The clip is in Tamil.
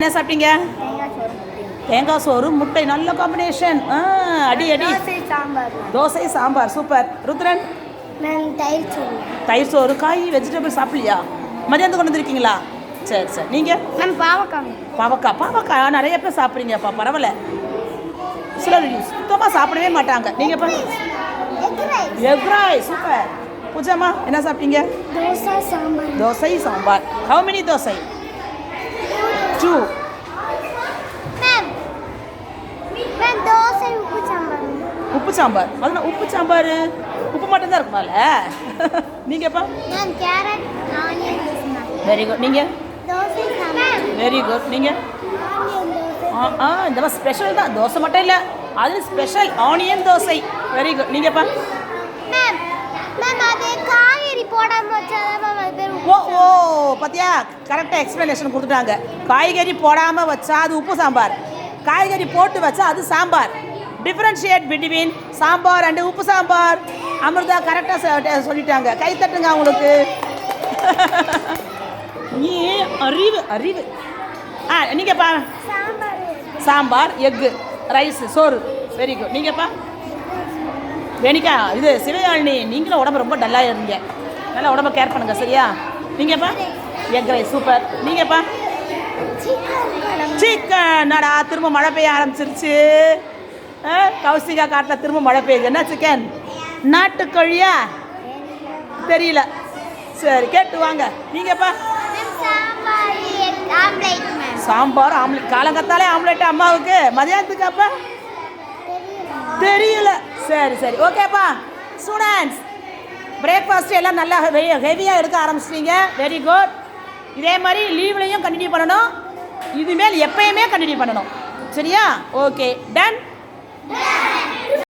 என்ன சாப்பிட்டீங்க? தேங்காய் சோறு முட்டை நல்ல காம்பினேஷன் அடி அடி. தோசை சாம்பார். தோசை சாம்பார் சூப்பர் ருத்ரன்? தயிர் சோறு. தயிர் சோறு காய் வெஜிடபிள் சாப்பிடலையா? மதியானத்துக்கு கொண்டு வந்திருக்கீங்களா? சரி சரி. நீங்கள் நான் பாவக்காய். பாவக்காய். பாவக்காய் நிறைய பேர் சாப்பிட்றீங்கப்பா பரவாயில்ல. சிலர் சுத்தமாக சாப்பிடவே மாட்டாங்க. நீங்கள் எக் ரைஸ் சூப்பர் பூஜாமா என்ன சாப்பிட்டீங்க? Dosa sambar. Dosa sambar. How many dosa? Two உப்பு சாம்பார். அதனால் உப்பு சாம்பார்? உப்பு மட்டும். தான் இருக்குமால நீங்கப்பா வெரி குட் நீங்கள் வெரி குட் நீங்கள் ஆ இந்த மாதிரி ஸ்பெஷல் தான். தோசை மட்டும் இல்லை. அது special onion dosa. Very good நீங்கப்பா ma'am மேம் அது காய்கறி போடாம வச்சாதான் மேம் அது பேர் ஓ ஓ பார்த்தியா கரெக்டாக எக்ஸ்ப்ளனேஷன் கொடுத்துட்டாங்க. காய்கறி போடாமல் வச்சா அது உப்பு சாம்பார். காய்கறி போட்டு வச்சா அது sambar. Differentiate between sambar and உப்பு சாம்பார். அமிர்தா கரெக்டாக சொல்லிட்டாங்க. கை தட்டுங்க அவங்களுக்கு. நீ அறிவு அறிவு. ஆ நீங்கப்பா சாம்பார் சாம்பார் எக்கு ரைஸ் சோறு. வெரி குட் நீங்கப்பா வேணிக்கா இது சிவகாலினி நீங்களும் உடம்பு ரொம்ப டல்லாக இருந்தீங்க. நல்லா உடம்ப கேர் பண்ணுங்க சரியா? நீங்கப்பா எக் ரைஸ் சூப்பர் நீங்கப்பா. சிக்கன்டா திரும்ப மழை பெய்ய ஆரம்பிச்சிருச்சு. ஆ, கௌசிகா காட்டில் திரும்ப மழை பெய்யுது. என்ன சிக்கன்? நாட்டுக்கோழியா தெரியல. சரி கேட்டு வாங்க. நீங்கப்பா. சாம்பார் ஆம்லேட். ஆம்லெட் காலங்கத்தாலே ஆம்லெட் அம்மாவுக்கு. மதியானத்துக்கு அப்பா தெரியல. தெரியல சரி சரி. ஓகேப்பா. ஸ்டூடெண்ட்ஸ் பிரேக்ஃபாஸ்ட் எல்லாம் நல்லா ஹெவியாக எடுக்க ஆரம்பிச்சிட்டீங்க. வெரி குட் இதே மாதிரி லீவ்லையும் கண்டினியூ பண்ணணும். இதுமேல் எப்பயுமே கண்டினியூ பண்ணணும். சரியா? Okay done